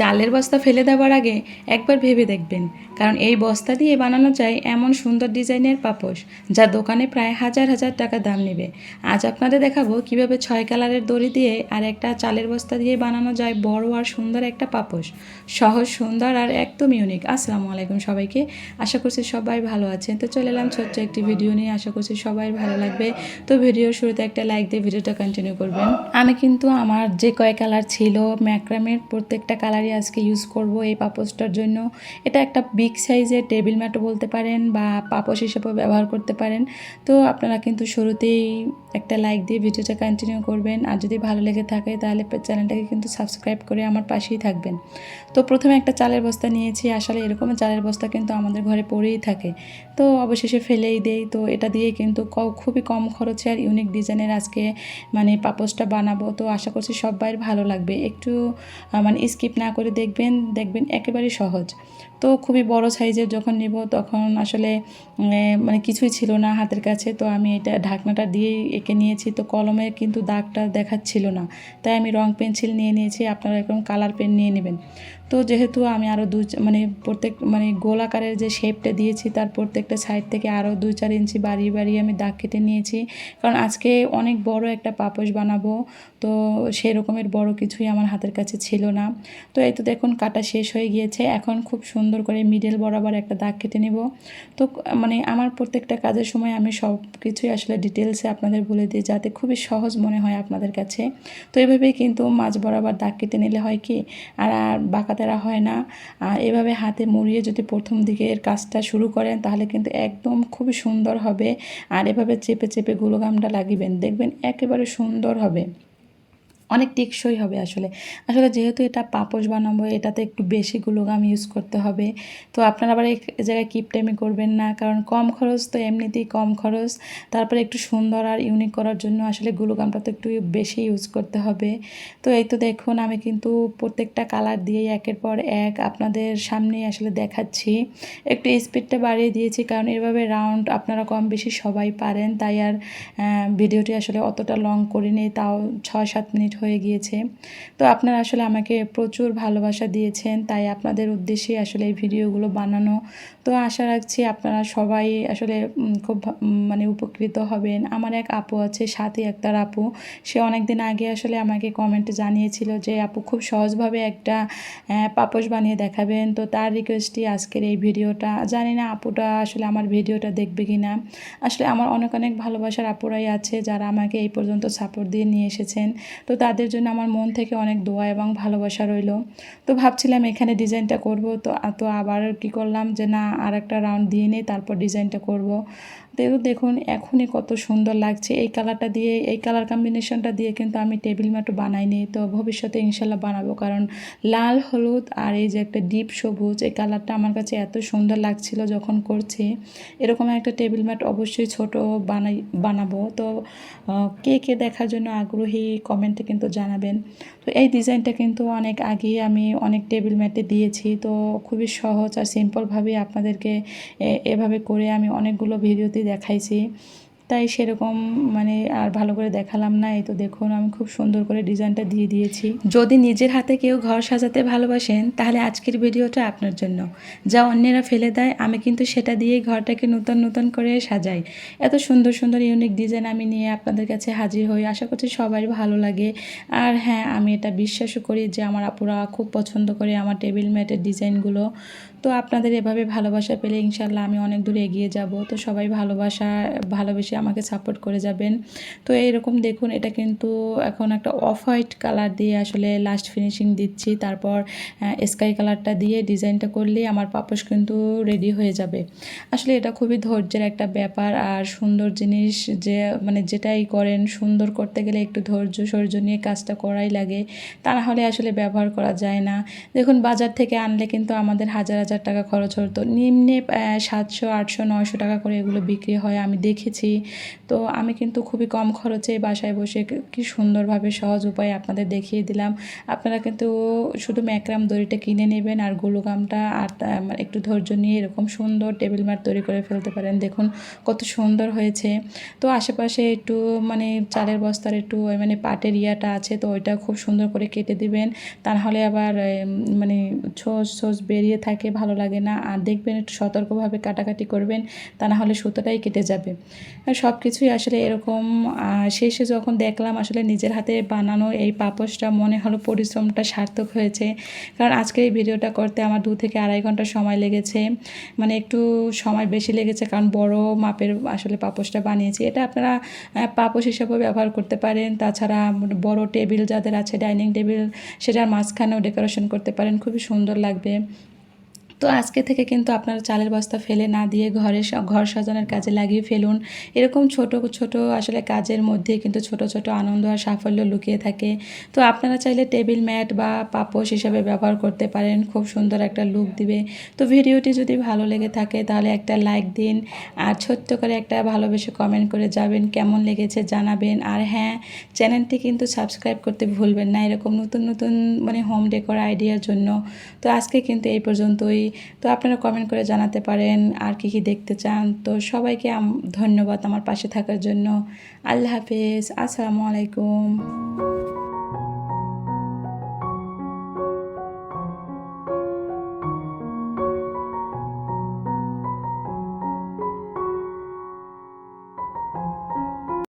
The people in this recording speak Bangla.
চালের বস্তা ফেলে দেওয়ার আগে একবার ভেবে দেখবেন, কারণ এই বস্তা দিয়ে বানানো যায় এমন সুন্দর ডিজাইনের পাপোশ, যা দোকানে প্রায় হাজার হাজার টাকা দাম নেবে। আজ আপনাদের দেখাবো কীভাবে ছয় কালারের দড়ি দিয়ে আর একটা চালের বস্তা দিয়ে বানানো যায় বড় আর সুন্দর একটা পাপোশ। সহজ, সুন্দর আর একদম ইউনিক আসসালামু আলাইকুম সবাইকে। আশা করছি সবাই ভালো আছেন। তো চলে এলাম ছোট্ট একটি ভিডিও নিয়ে। আশা করছি সবাই ভালো লাগবে। তো ভিডিওর শুরুতে একটা লাইক দিয়ে ভিডিওটা কন্টিনিউ করবেন। আমি কিন্তু আমার যে কয় কালার ছিল, ম্যাক্রামের প্রত্যেকটা কালারই আজকে ইউজ করব এই পাপোশটার জন্য। এটা একটা বিগ সাইজের টেবিল ম্যাটও বলতে পারেন বা পাপোস হিসেবেও ব্যবহার করতে পারেন। তো আপনারা কিন্তু শুরুতেই একটা লাইক দিয়ে ভিডিওটা কন্টিনিউ করবেন। আর যদি ভালো লেগে থাকে তাহলে চ্যানেলটাকে কিন্তু সাবস্ক্রাইব করে আমার পাশেই থাকবেন। তো প্রথমে একটা চালের বস্তা নিয়েছি। আসলে এরকম চালের বস্তা কিন্তু আমাদের ঘরে পড়েই থাকে। তো অবশেষে ফেলেই দেই। তো এটা দিয়ে কিন্তু খুবই কম খরচে আর ইউনিক ডিজাইনের আজকে মানে পাপোসটা বানাবো। তো আশা করছি সবাই ভালো লাগবে। একটু মানে স্কিপ না করে দেখবেন দেখবেন একেবারে সহজ। তো খুবই বড় সাইজের যখন নিব তখন আসলে মানে কিছুই ছিল না হাতের কাছে। তো আমি এটা ঢাকনাটা দিয়েই এঁকে নিয়েছি। তো কলমে কিন্তু দাগটা দেখাচ্ছিল না। তাই আমি রং পেন্সিল নিয়ে নিয়েছি। আপনারা এরকম কালার পেন নিয়ে নেবেন। তো যেহেতু আমি আরও চা- মানে প্রত্যেক মানে গোল আকারের যে শেপটা দিয়েছি তার প্রত্যেকটা সাইড থেকে আরও দুই চার ইঞ্চি বাড়িয়ে বাড়িয়ে আমি দাগ কেটে নিয়েছি। কারণ আজকে অনেক বড় একটা পাপোশ বানাবো। তো সেই রকমের বড় কিছুই আমার হাতের কাছে ছিল না। তো এই তো দেখুন কাটা শেষ হয়ে গিয়েছে। এখন খুব সুন্দর করে মিডল বরাবর একটা দাগ কেটে নেব। তো মানে আমার প্রত্যেকটা কাজের সময় আমি সব কিছুই আসলে ডিটেলসে আপনাদের বলে দিই, যাতে খুবই সহজ মনে হয় আপনাদের কাছে। তো এভাবেই কিন্তু মাছ বরাবর দাগ কেটে নিলে হয় কি, আর আর বাঁকাতেরা হয় না। এভাবে হাতে মুড়িয়ে যদি প্রথম দিকের কাজটা শুরু করেন, তাহলে কিন্তু একদম খুবই সুন্দর হবে। আর এভাবে চেপে চেপে গুলোগামটা লাগিবেন, দেখবেন একেবারে সুন্দর হবে। অনেক টেকসই হবে আসলে। আসলে যেহেতু এটা পাপোশ বানাবো, এটাতে একটু বেশি গ্লুগাম ইউজ করতে হবে। তো আপনারা আবার এই জায়গায় কিপ টাইমে করবেন না, কারণ কম খরচ তো এমনিতেই কম খরচ। তারপরে একটু সুন্দর আর ইউনিক করার জন্য আসলে গ্লুগামটা তো একটু বেশি ইউজ করতে হবে। তো এই তো দেখুন, আমি কিন্তু প্রত্যেকটা কালার দিয়ে একের পর এক আপনাদের সামনেই আসলে দেখাচ্ছি। একটু স্পিডটা বাড়িয়ে দিয়েছি, কারণ এভাবে রাউন্ড আপনারা কম বেশি সবাই পারেন। তাই আর ভিডিওটি আসলে অতটা লং করিনি, তাও ছয় সাত মিনিট হয়ে গিয়েছে। তো আপনারা আসলে আমাকে প্রচুর ভালোবাসা দিয়েছেন, তাই আপনাদের উদ্দেশ্যে আসলে এই ভিডিওগুলো বানানো। তো আশা রাখছি আপনারা সবাই আসলে খুব মানে উপকৃত হবেন। আমার এক আপু আছে, সাথী একতার আপু। সে অনেক দিন আগে আসলে আমাকে কমেন্টে জানিয়েছিল যে, আপু, খুব সহজভাবে একটা পাপোশ বানিয়ে দেখাবেন। তো তার রিকোয়েস্টই আজকের এই ভিডিওটা। জানি না আপুটা আসলে আমার ভিডিওটা দেখবে কি না আসলে আমার অনেক অনেক ভালোবাসার আপুরাই আছে, যারা আমাকে এই পর্যন্ত সাপোর্ট দিয়ে নিয়ে এসেছেন। তো তাদের জন্য আমার মন থেকে অনেক দোয়া এবং ভালোবাসা রইল। তো ভাবছিলাম এখানে ডিজাইনটা করব, তো তো আবার কি করলাম যে না আর একটা রাউন্ড দিয়ে নেই, তারপর ডিজাইনটা করব। তো দেখুন, এখনই কত সুন্দর লাগছে। এই কালারটা দিয়ে, এই কালার কম্বিনেশনটা দিয়ে কিন্তু আমি টেবিল ম্যাটও বানাইনি তো ভবিষ্যতে ইনশাল্লাহ বানাবো, কারণ লাল, হলুদ আর এই যে একটা ডিপ সবুজ, এই কালারটা আমার কাছে এত সুন্দর লাগছিল যখন করছি। এরকম একটা টেবিল ম্যাট অবশ্যই ছোট বানাই, বানাবো। তো কে কে দেখার জন্য আগ্রহী কমেন্টে কিন্তু জানাবেন। তো এই ডিজাইনটা কিন্তু অনেক আগেই আমি অনেক টেবিল ম্যাটে দিয়েছি। তো খুবই সহজ আর সিম্পলভাবে আপনাদেরকে এভাবে করে আমি অনেকগুলো ভিডিওতে দেখাইছি। তাই সেরকম মানে আর ভালো করে দেখালাম না। এই তো দেখুন, আমি খুব সুন্দর করে ডিজাইনটা দিয়ে দিয়েছি। যদি নিজের হাতে কেউ ঘর সাজাতে ভালোবাসেন, তাহলে আজকের ভিডিওটা আপনার জন্য। যা অন্যেরা ফেলে দেয়, আমি কিন্তু সেটা দিয়েই ঘরটাকে নতুন নতুন করে সাজাই। এত সুন্দর সুন্দর ইউনিক ডিজাইন আমি নিয়ে আপনাদের কাছে হাজির হই। আশা করছি সবাই ভালো লাগে। আর হ্যাঁ আমি এটা বিশ্বাসও করি যে আমার আপুরা খুব পছন্দ করে আমার টেবিল ম্যাটের ডিজাইনগুলো তো আপনাদের এভাবে ভালোবাসা পেলে ইনশাল্লাহ আমি অনেক দূর এগিয়ে যাব। তো সবাই ভালোবাসা, ভালোবেসে আমাকে সাপোর্ট করে যাবেন। তো এইরকম দেখুন, এটা কিন্তু এখন একটা অফ হোয়াইট কালার দিয়ে আসলে লাস্ট ফিনিশিং দিচ্ছি। তারপর স্কাই কালারটা দিয়ে ডিজাইনটা করলেই আমার পাপোশ কিন্তু রেডি হয়ে যাবে। আসলে এটা খুবই ধৈর্যের একটা ব্যাপার। আর সুন্দর জিনিস যে মানে যেটাই করেন, সুন্দর করতে গেলে একটু ধৈর্য সৌর্য নিয়ে কাজটা করাই লাগে। তা না হলে আসলে ব্যবহার করা যায় না। দেখুন, বাজার থেকে আনলে কিন্তু আমাদের হাজার হাজার টাকা খরচ হতো নিম্নে সাতশো, আটশো, নয়শো টাকা করে এগুলো বিক্রি হয়, আমি দেখেছি। তো আমি কিন্তু খুবই কম খরচে বাসায় বসে কি সুন্দরভাবে সহজ উপায়ে আপনাদের দেখিয়ে দিলাম। আপনারা কিন্তু শুধু ম্যাক্রাম দড়িটা কিনে নেবেন আর গুলুগামটা আর মানে একটু ধৈর্য নিয়ে এরকম সুন্দর টেবিল ম্যাট তৈরি করে ফেলতে পারেন। দেখুন কত সুন্দর হয়েছে। তো আশেপাশে একটু মানে চালের বস্তার একটু মানে পাটের ইয়াটা আছে, তো ওইটা খুব সুন্দর করে কেটে দিবেন। তা নাহলে আবার মানে ছোস ছোস বেরিয়ে থাকে ভালো লাগে না। আর দেখবেন একটু সতর্কভাবে কাটাকাটি করবেন তা না হলে সুতোটাই কেটে যাবে। সব কিছুই আসলে এরকম শেষে যখন দেখলাম আসলে নিজের হাতে বানানো এই পাপোশটা মনে হলো পরিশ্রমটা সার্থক হয়েছে। কারণ আজকে এই ভিডিওটা করতে আমার দু থেকে আড়াই ঘণ্টা সময় লেগেছে। মানে একটু সময় বেশি লেগেছে কারণ বড় মাপের আসলে পাপোশটা বানিয়েছি। এটা আপনারা আহ, পাপোশ হিসাবেও ব্যবহার করতে পারেন। তাছাড়া বড় টেবিল যাদের আছে ডাইনিং টেবিল সেটার মাঝখানেও ডেকোরেশন করতে পারেন। খুবই সুন্দর লাগবে। তো আজকে থেকে কিন্তু আপনারা চালের বস্তা ফেলে না দিয়ে ঘরে ঘর সাজানোর কাজে লাগিয়ে ফেলুন। এরকম ছোট ছোট আসলে কাজের মধ্যে কিন্তু ছোট ছোট আনন্দ আর সাফল্য লুকিয়ে থাকে। তো আপনারা চাইলে টেবিল ম্যাট বা পাপোশ হিসাবে ব্যবহার করতে পারেন। খুব সুন্দর একটা লুক দিবে। তো ভিডিওটি যদি ভালো লেগে থাকে তাহলে একটা লাইক দিন আর ছোট্ট করে একটা ভালোবেসে কমেন্ট করে যাবেন, কেমন লেগেছে জানাবেন। আর হ্যাঁ চ্যানেলটি কিন্তু সাবস্ক্রাইব করতে ভুলবেন না। এরকম নতুন নতুন মানে হোম ডেকোর আইডিয়ার জন্য। তো আজকে কিন্তু এই পর্যন্তই। তো আপনারা কমেন্ট করে জানাতে পারেন আর কি কি দেখতে চান। তো সবাইকে ধন্যবাদ আমার পাশে থাকার জন্য। আল্লাহ হাফেজ, আসসালামু আলাইকুম।